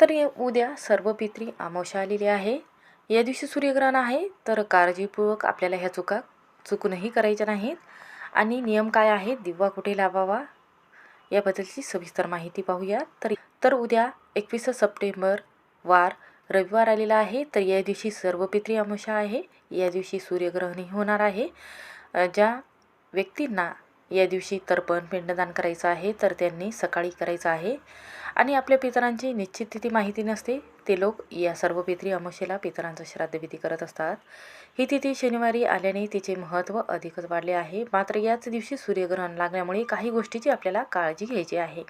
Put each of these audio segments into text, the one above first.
तर उद्या सर्व पित्री अमावस्या आलेली आहे. या दिवशी सूर्यग्रहण आहे तर काळजीपूर्वक आपल्याला ह्या चुका चुकूनही करायच्या नाहीत. आणि नियम काय आहे दिवा कुठे लावावा याबद्दलची सविस्तर माहिती पाहूया. तर तर उद्या एकवीस सप्टेंबर वार रविवार आलेला आहे तर या दिवशी सर्व पित्री अमावस्या आहे. या दिवशी सूर्यग्रहणही होणार आहे. ज्या व्यक्तींना या दिवशी तर्पण पिंडदान करायचं आहे तर त्यांनी सकाळी करायचं आहे. आणि आपल्या पितरांची निश्चित तिथी माहिती नसते ते लोक या सर्व पितरी अमावस्येला पितरांचं श्राद्धविधी करत असतात. ही तिथी शनिवारी आल्याने तिचे महत्त्व अधिकच वाढले आहे. मात्र याच दिवशी सूर्यग्रहण लागल्यामुळे काही गोष्टीची आपल्याला काळजी घ्यायची आहे.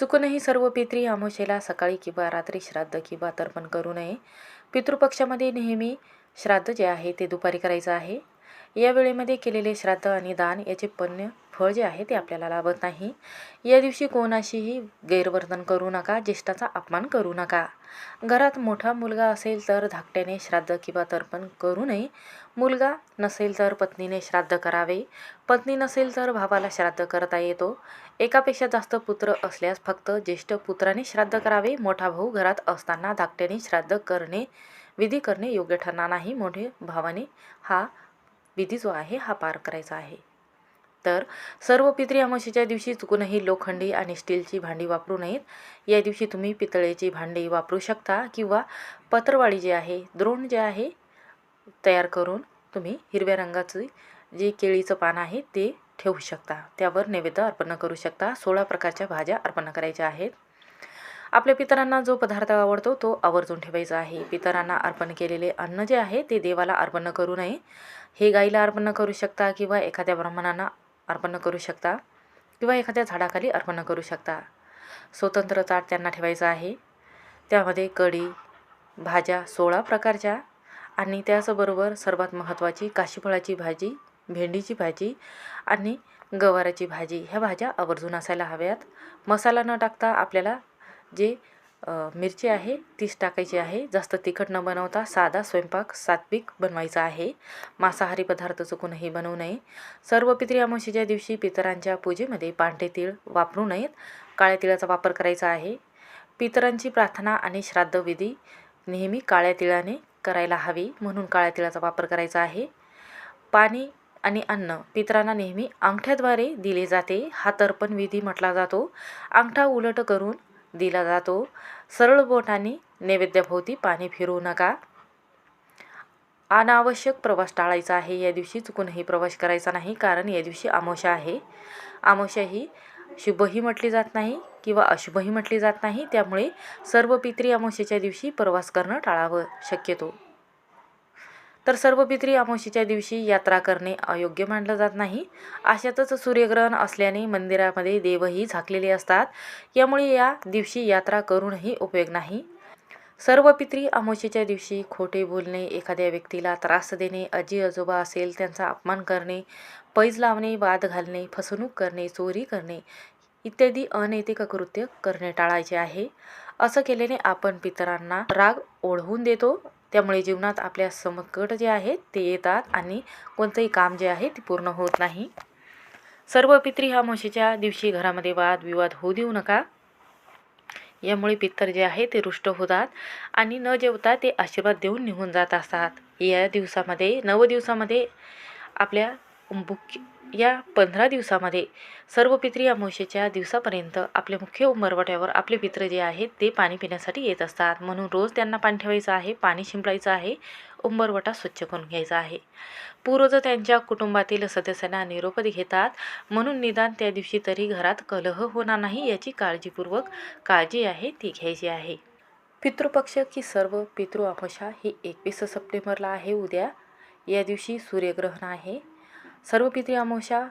चुकूनही सर्व पितरी अमावस्येला सकाळी किंवा रात्री श्राद्ध किंवा तर्पण करू नये. पितृपक्षामध्ये नेहमी श्राद्ध जे आहे ते दुपारी करायचं आहे. या वेळेमध्ये केलेले श्राद्ध आणि दान याचे पुण्य फळ जे आहे ते आपल्याला लाभत नाही. या दिवशी कोणाशीही गैरवर्तन करू नका ज्येष्ठाचा अपमान करू नका. घरात मोठा मुलगा असेल तर धाकट्याने श्राद्ध किंवा तर्पण करू नये. मुलगा नसेल तर पत्नीने श्राद्ध करावे. पत्नी नसेल तर भावाला श्राद्ध करता येतो. एकापेक्षा जास्त पुत्र असल्यास फक्त ज्येष्ठ पुत्राने श्राद्ध करावे. मोठा भाऊ घरात असताना धाकट्याने श्राद्ध करणे विधी करणे योग्य ठरणार नाही. मोठे भावाने हा विधी जो आहे हा पार करायचा आहे. तर सर्व पितरी अमावस्येच्या दिवशी चुकूनही लोखंडी आणि स्टीलची भांडी वापरू नयेत. या दिवशी तुम्ही पितळेची भांडी वापरू शकता किंवा पत्रवाळी जे आहे द्रोण जे आहे तयार करून तुम्ही हिरव्या रंगाचं जे केळीचं पान आहे ते ठेवू शकता. त्यावर नैवेद्य अर्पण करू शकता. सोळा प्रकारच्या भाज्या अर्पण करायच्या आहेत. आपल्या पितरांना जो पदार्थ आवडतो तो आवर्जून ठेवायचा आहे. पितरांना अर्पण केलेले अन्न जे आहे ते देवाला अर्पण करू नये. हे गाईला अर्पण करू शकता किंवा एखाद्या ब्राह्मणांना अर्पण करू शकता किंवा एखाद्या झाडाखाली अर्पण करू शकता. स्वतंत्र ताट त्यांना ठेवायचं आहे. त्यामध्ये कढी भाज्या सोळा प्रकारच्या आणि त्याचबरोबर सर्वात महत्त्वाची काशीफळाची भाजी भेंडीची भाजी आणि गवाराची भाजी. ह्या भाज्या आवर्जून असायला हव्यात. मसाला न टाकता आपल्याला जे मिरची आहे तीच टाकायची आहे. जास्त तिखट न बनवता साधा स्वयंपाक सात्विक बनवायचा आहे. मांसाहारी पदार्थ चुकूनही बनवू नये. सर्व पितरी अमावस्येच्या दिवशी पितरांच्या पूजेमध्ये पांढरे तीळ वापरू नयेत. काळ्या तिळाचा वापर करायचा आहे. पितरांची प्रार्थना आणि श्राद्धविधी नेहमी काळ्या तिळाने करायला हवी म्हणून काळ्या तिळाचा वापर करायचा आहे. पाणी आणि अन्न पितरांना नेहमी अंगठ्याद्वारे दिले जाते. हा तर्पण विधी म्हटला जातो. अंगठा उलट करून दिला जातो. सरळ बोटाने नैवेद्याभोवती पाणी फिरू नका. अनावश्यक प्रवास टाळायचा आहे. या दिवशी चुकूनही प्रवास करायचा नाही कारण या दिवशी आमोशा आहे. आमोशा ही शुभही म्हटली जात नाही किंवा अशुभही म्हटली जात नाही त्यामुळे सर्व पितरी अमावस्येच्या दिवशी प्रवास करणं टाळावं शक्यतो. तर सर्व पितरी अमावस्येच्या दिवशी यात्रा करणे अयोग्य मानलं जात नाही. अशातच सूर्यग्रहण असल्याने मंदिरामध्ये देवही झाकलेले असतात. यामुळे या दिवशी यात्रा करूनही उपयोग नाही. सर्व पितरी अमावस्येच्या दिवशी खोटे बोलणे एखाद्या व्यक्तीला त्रास देणे आजी आजोबा असेल त्यांचा अपमान करणे पैज लावणे वाद घालणे फसवणूक करणे चोरी करणे इत्यादी अनैतिक कृत्य करणे टाळायचे आहे. असं केल्याने आपण पितरांना राग ओढवून देतो. त्यामुळे जीवनात आपल्या संकट जे आहेत ते येतात आणि कोणतंही काम जे आहे ते पूर्ण होत नाही. सर्व पित्री ह्या म्हशीच्या दिवशी घरामध्ये वाद विवाद होऊ देऊ नका. यामुळे पित्तर जे आहे ते रुष्ट होतात आणि न जेवता ते आशीर्वाद देऊन निघून जात असतात. या दिवसामध्ये नव दिवसामध्ये आपल्या मुख्य या पंधरा दिवसामध्ये सर्व पित्री अमावशेच्या दिवसापर्यंत आपल्या मुख्य उंबरवट्यावर आपले पित्र जे आहेत ते पाणी पिण्यासाठी येत असतात. म्हणून रोज त्यांना पाणी ठेवायचं आहे पाणी शिंपडायचं आहे उंबरवटा स्वच्छ करून घ्यायचा आहे. पूर्वज त्यांच्या कुटुंबातील सदस्यांना निरोपदी घेतात. म्हणून निदान त्या दिवशी तरी घरात कलह होणार नाही याची काळजीपूर्वक काळजी आहे ती घ्यायची आहे. पितृपक्ष की सर्व पितृ अमावस्या ही एकवीस सप्टेंबरला आहे. उद्या या दिवशी सूर्यग्रहण आहे. सर्व पित्री अमावस्या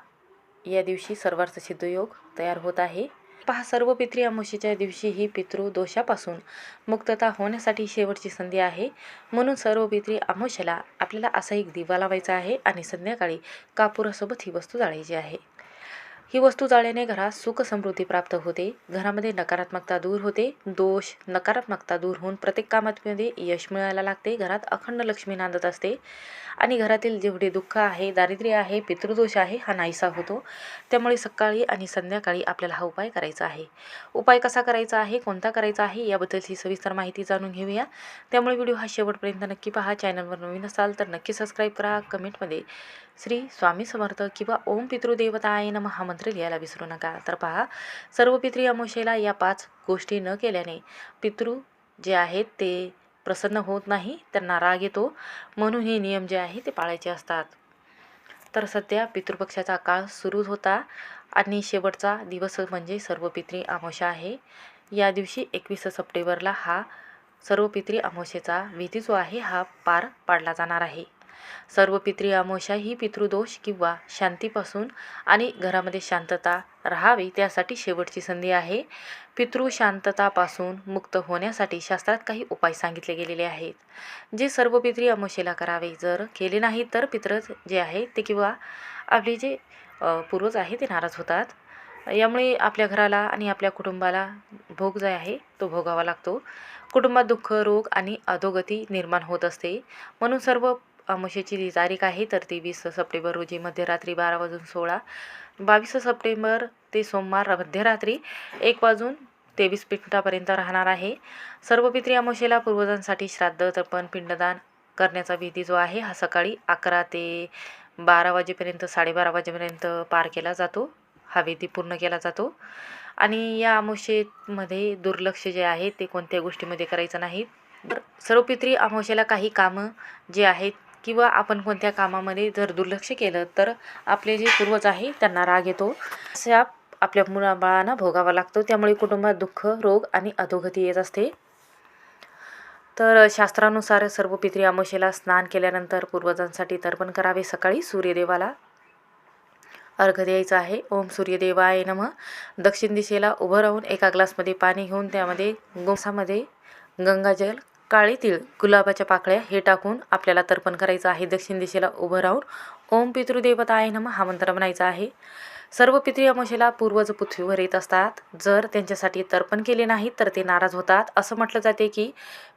या दिवशी सर्वार्थ सिद्धयोग तयार होत आहे. पहा सर्व पित्री अमावस्येच्या दिवशी ही पितृ दोषापासून मुक्तता होण्यासाठी शेवटची संधी आहे. म्हणून सर्व पित्री अमावस्याला आपल्याला असा एक दिवा लावायचा आहे आणि संध्याकाळी कापुरासोबत ही वस्तू जाळायची आहे. ही वस्तू जाळल्याने घरात सुख समृद्धी प्राप्त होते. घरामध्ये नकारात्मकता दूर होते. दोष नकारात्मकता दूर होऊन प्रत्येक कामामध्ये यश मिळायला लागते. घरात अखंड लक्ष्मी नांदत असते. आणि घरातील जेवढे दुःख आहे दारिद्र्य आहे पितृदोष आहे हा नाहीसा होतो. त्यामुळे सकाळी आणि संध्याकाळी आपल्याला हा उपाय करायचा आहे. उपाय कसा करायचा आहे कोणता करायचा आहे याबद्दलची सविस्तर माहिती जाणून घेऊया. त्यामुळे व्हिडिओ हा शेवटपर्यंत नक्की पहा. चॅनलवर नवीन असाल तर नक्की सबस्क्राईब करा. कमेंटमध्ये श्री स्वामी समर्थ किंवा ओम पितृदेवताय नम हा मंत्र लिहायला विसरू नका. तर पहा सर्व पितृ अमोशेला या पाच गोष्टी न केल्याने पितृ जे आहेत ते प्रसन्न होत नाही त्यांना राग येतो. म्हणून हे नियम जे आहे ते पाळायचे असतात. तर सध्या पितृपक्षाचा काळ सुरू होता आणि शेवटचा दिवस म्हणजे सर्व पितृ अमावस्या आहे. या दिवशी एकवीस सप्टेंबरला हा सर्व पितृ अमावस्येचा विधी जो आहे हा पार पाडला जाणार आहे. सर्व पितृ अमावस्या ही पितृदोष किंवा शांतीपासून आणि घरामध्ये शांतता राहावी त्यासाठी शेवटची संधी आहे. पितृ शांततापासून मुक्त होण्यासाठी शास्त्रात काही उपाय सांगितले गेलेले आहेत. जे सर्व पितृ अमावस्येला करावे जर केले नाही तर पित्र जे आहे ते किंवा आपले जे पूर्वज आहे ते नाराज होतात. यामुळे आपल्या घराला आणि आपल्या कुटुंबाला भोग जो आहे तो भोगावा लागतो. कुटुंबात दुःख रोग आणि अधोगती निर्माण होत असते. म्हणून सर्व अमावस्येची जी तारीख आहे तर ती वीस सप्टेंबर रोजी मध्यरात्री बारा वाजून सोळा. बावीस सप्टेंबर ते सोमवार मध्यरात्री एक वाजून तेवीस मिनिटापर्यंत राहणार आहे. सर्व पित्री अमावस्येला पूर्वजांसाठी श्राद्ध तर्पण पिंडदान करण्याचा विधी जो आहे हा सकाळी अकरा ते बारा वाजेपर्यंत साडेबारा वाजेपर्यंत पार केला जातो. हा विधी पूर्ण केला जातो. आणि या अमावस्येमध्ये दुर्लक्ष जे आहे ते कोणत्या गोष्टीमध्ये करायचं नाही. तर सर्व पित्री अमावस्येला काही कामं जे आहेत किंवा आपण कोणत्या कामामध्ये जर दुर्लक्ष केलं तर आपले जे पूर्वज आहे त्यांना राग येतो. अशा आपल्या मुलाबाळांना भोगावा लागतो. त्यामुळे कुटुंबात दुःख रोग आणि अधोगती येत असते. तर शास्त्रानुसार सर्व पित्री अमावशेला स्नान केल्यानंतर पूर्वजांसाठी तर्पण करावे. सकाळी सूर्यदेवाला अर्घ द्यायचा आहे. ओम सूर्यदेवाय नम. दक्षिण दिशेला उभं राहून एका ग्लासमध्ये पाणी घेऊन त्यामध्ये गोसामध्ये गंगाजल काळे तीळ गुलाबाच्या पाकळ्या हे टाकून आपल्याला तर्पण करायचं आहे. दक्षिण दिशेला उभं राहून ओम पितृदेवताय नम हा मंत्र म्हणायचा आहे. सर्व पितृ अमावस्येला पूर्वज पृथ्वीवर येत असतात. जर त्यांच्यासाठी तर्पण केले नाही तर ते नाराज होतात. असं म्हटलं जाते की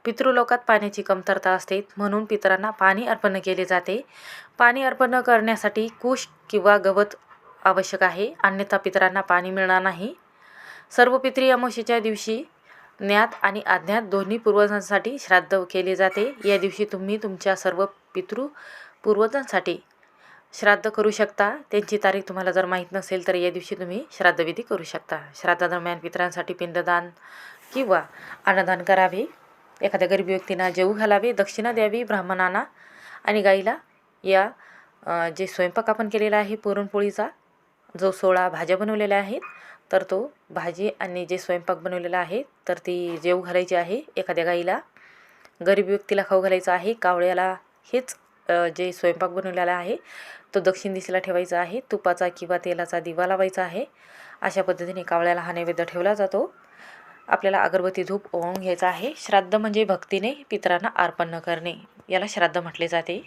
पितृलोकात पाण्याची कमतरता असते म्हणून पितरांना पाणी अर्पण केले जाते. पाणी अर्पण करण्यासाठी कुश किंवा गवत आवश्यक आहे. अन्यथा पितरांना पाणी मिळणार नाही. सर्व पितृ अमावस्येच्या दिवशी ज्ञात आणि अज्ञात दोन्ही पूर्वजांसाठी श्राद्ध केले जाते. या दिवशी तुम्ही तुमच्या सर्व पितृ पूर्वजांसाठी श्राद्ध करू शकता. त्यांची तारीख तुम्हाला जर माहीत नसेल तर या दिवशी तुम्ही श्राद्धविधी करू शकता. श्राद्धादरम्यान पितरांसाठी पिंडदान किंवा अन्नदान करावे. एखाद्या गरीब व्यक्तींना जेऊ घालावे दक्षिणा द्यावी ब्राह्मणांना आणि गाईला या जे स्वयंपाक आपण केलेला आहे पुरणपोळीचा जो सोळा भाज्या बनवलेल्या आहेत तर तो भाजी आणि जे स्वयंपाक बनवलेला आहे तर ती जेव घालायची आहे एखाद्या गाईला. गरीब व्यक्तीला खाऊ घालायचं आहे कावळ्याला हेच जे स्वयंपाक बनवलेला आहे तो दक्षिण दिशेला ठेवायचा आहे तुपाचा किंवा तेलाचा दिवा लावायचा आहे. अशा पद्धतीने कावळ्याला हा नैवेद्य ठेवला जातो. आपल्याला अगरबत्ती धूप ओवून घ्यायचा आहे. श्राद्ध म्हणजे भक्तीने पितरांना अर्पण न करणे याला श्राद्ध म्हटले जाते.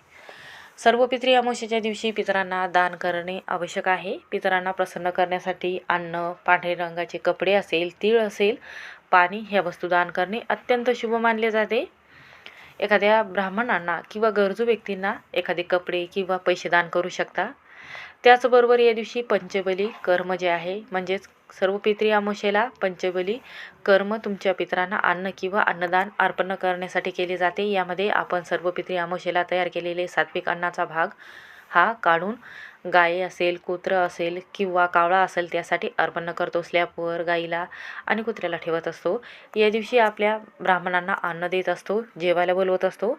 सर्व पितरी अमावस्येच्या दिवशी पितरांना दान करणे आवश्यक आहे. पितरांना प्रसन्न करण्यासाठी अन्न पांढरे रंगाचे कपडे असेल तीळ असेल पाणी ह्या वस्तू दान करणे अत्यंत शुभ मानले जाते. एखाद्या ब्राह्मणांना किंवा गरजू व्यक्तींना एखादे कपडे किंवा पैसे दान करू शकता. त्याचबरोबर या दिवशी पंचबली कर्म जे आहे म्हणजेच सर्व पित्री अमावस्येला पंचबली कर्म तुमच्या पितरांना अन्न किंवा अन्नदान अर्पण करण्यासाठी केले जाते. यामध्ये आपण सर्व पित्री अमावस्येला तयार केलेले सात्विक अन्नाचा भाग हा काढून गाय असेल कुत्रं असेल किंवा कावळा असेल त्यासाठी अर्पण करतो. स्लॅपवर गाईला आणि कुत्र्याला ठेवत असतो. या दिवशी आपल्या ब्राह्मणांना अन्न देत असतो जेवायला बोलवत असतो.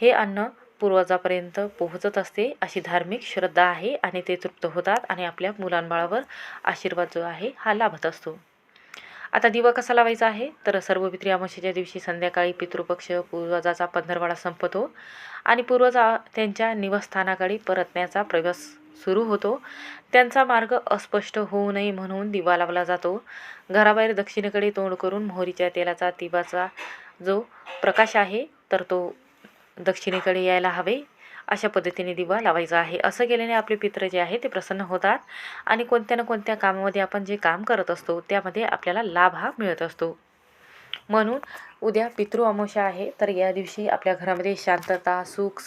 हे अन्न पूर्वजापर्यंत पोहोचत असते अशी धार्मिक श्रद्धा आहे आणि ते तृप्त होतात आणि आपल्या मुलांबाळावर आशीर्वाद जो आहे हा लाभत असतो. आता दिवा कसा लावायचा आहे? तर सर्व पित्री अमावस्येच्या दिवशी संध्याकाळी पितृपक्ष पूर्वजाचा पंधरवाडा संपतो आणि पूर्वजा त्यांच्या निवासस्थानाकडे परतण्याचा प्रवास सुरू होतो. त्यांचा मार्ग अस्पष्ट होऊ नये म्हणून दिवा लावला जातो. घराबाहेर दक्षिणेकडे तोंड करून मोहरीच्या तेलाचा दिवाचा जो प्रकाश आहे तर तो दक्षिणेकडे यायला हवे. अशा पद्धतीने दिवा लावायचा आहे. असं केल्याने आपले पित्र जे आहे ते प्रसन्न होतात आणि कोणत्या ना कोणत्या कामामध्ये आपण जे काम करत असतो त्यामध्ये आपल्याला लाभ हा मिळत असतो. म्हणून उद्या पितृ अमावस्या आहे तर या दिवशी आपल्या घरामध्ये शांतता सुख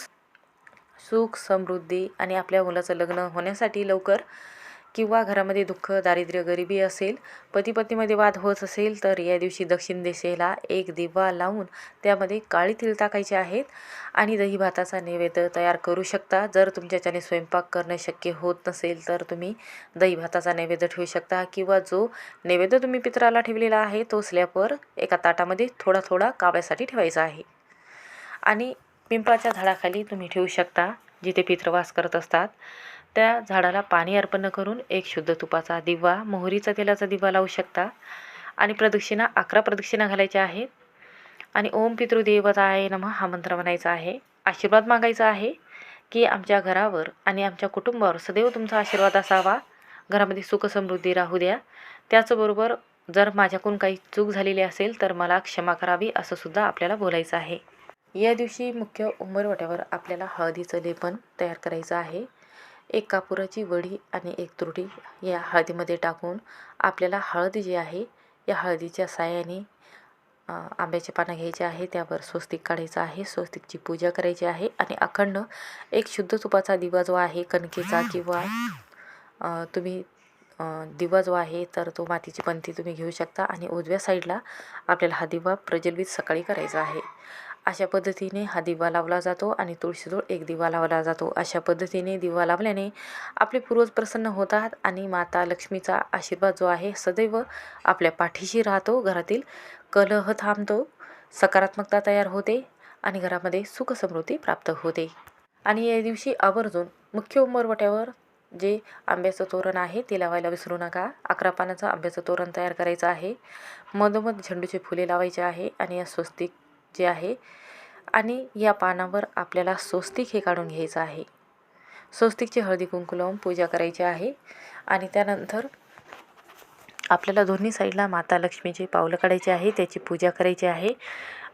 सुख समृद्धी आणि आपल्या मुलाचं लग्न होण्यासाठी लवकर किंवा घरामध्ये दुःख दारिद्र्य गरिबी असेल पती पत्नीमध्ये वाद होत असेल तर या दिवशी दक्षिण दिशेला एक दिवा लावून त्यामध्ये काळी तिळ टाकायचे आहेत आणि दही भाताचा नैवेद्य तयार करू शकता. जर तुमच्याच्याने स्वयंपाक करणं शक्य होत नसेल तर तुम्ही दही भाताचा नैवेद्य ठेवू शकता किंवा जो नैवेद्य तुम्ही पित्राला ठेवलेला आहे तो स्लॅपवर एका ताटामध्ये थोडा थोडा कावळ्यासाठी ठेवायचा आहे. आणि पिंपळाच्या झाडाखाली तुम्ही ठेवू शकता जिथे पित्रवास करत असतात. त्या झाडाला पाणी अर्पण करून एक शुद्ध तुपाचा दिवा मोहरीचा तेलाचा दिवा लावू शकता आणि प्रदक्षिणा अकरा प्रदक्षिणा घालायच्या आहेत. आणि ओम पितृदेवताय नमः हा मंत्र म्हणायचा आहे. आशीर्वाद मागायचा आहे की आमच्या घरावर आणि आमच्या कुटुंबावर सदैव तुमचा आशीर्वाद असावा. घरामध्ये सुख समृद्धी राहू द्या. त्याचबरोबर जर माझ्याकडून काही चूक झालेली असेल तर मला क्षमा करावी असं सुद्धा आपल्याला बोलायचं आहे. या दिवशी मुख्य उंबरवट्यावर आपल्याला हळदीचं लेपन तयार करायचं आहे. एक कापुराची वडी आणि एक तुरटी या हळदीमध्ये टाकून आपल्याला हळद जी आहे या हळदीच्या साह्याने आंब्याचे पानं घ्यायचे आहे त्यावर स्वस्तिक काढायचं आहे स्वस्तिकची पूजा करायची आहे आणि अखंड एक शुद्ध तुपाचा दिवा जो आहे कणकेचा किंवा तुम्ही दिवा जो आहे तर तो मातीची पंथी तुम्ही घेऊ शकता आणि उजव्या साईडला आपल्याला हा दिवा प्रज्वलित सकाळी करायचा आहे. अशा पद्धतीने हा दिवा लावला जातो आणि तुळशीजवळ एक दिवा लावला जातो. अशा पद्धतीने दिवा लावल्याने आपले पूर्वज प्रसन्न होतात आणि माता लक्ष्मीचा आशीर्वाद जो आहे सदैव आपल्या पाठीशी राहतो. घरातील कलह थांबतो सकारात्मकता तयार होते आणि घरामध्ये सुखसमृद्धी प्राप्त होते. आणि या दिवशी आवर्जून मुख्य उंबरवट्यावर जे आंब्याचं तोरण आहे ते लावायला विसरू नका. अकरा पानाचं आंब्याचं तोरण तयार करायचं आहे. मधोमध झेंडूचे फुले लावायचे आहे आणि या स्वस्तिक जे आहे आणि या पानावर आपल्याला स्वस्तिक हे काढून घ्यायचं आहे. स्वस्तिकची हळदी कुंकू लावून पूजा करायची आहे आणि त्यानंतर आपल्याला दोन्ही साईडला माता लक्ष्मीची पावलं काढायची आहे त्याची पूजा करायची आहे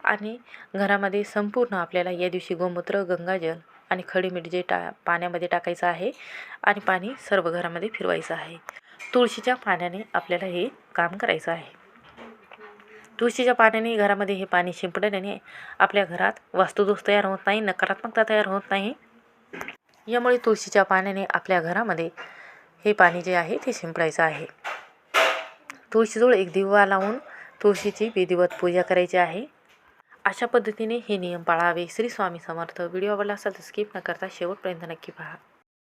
आणि घरामध्ये संपूर्ण आपल्याला या दिवशी गोमूत्र गंगाजल आणि खडीमीठ जे टा पाण्यामध्ये टाकायचं आहे आणि पाणी सर्व घरामध्ये फिरवायचं आहे. तुळशीच्या पाण्याने आपल्याला हे काम करायचं आहे. तुळशीच्या पाण्याने घरामध्ये हे पाणी शिंपडल्याने आपल्या घरात वास्तुदोष तयार होत नाही नकारात्मकता तयार होत नाही. यामुळे तुळशीच्या पाण्याने आपल्या घरामध्ये हे पाणी जे आहे ते शिंपडायचं आहे. तुळशीजवळ एक दिवा लावून तुळशीची विधिवत पूजा करायची आहे. अशा पद्धतीने हे नियम पाळावे. श्री स्वामी समर्थ. व्हिडिओ आवडला असेल तर स्किप न करता शेवटपर्यंत नक्की पहा.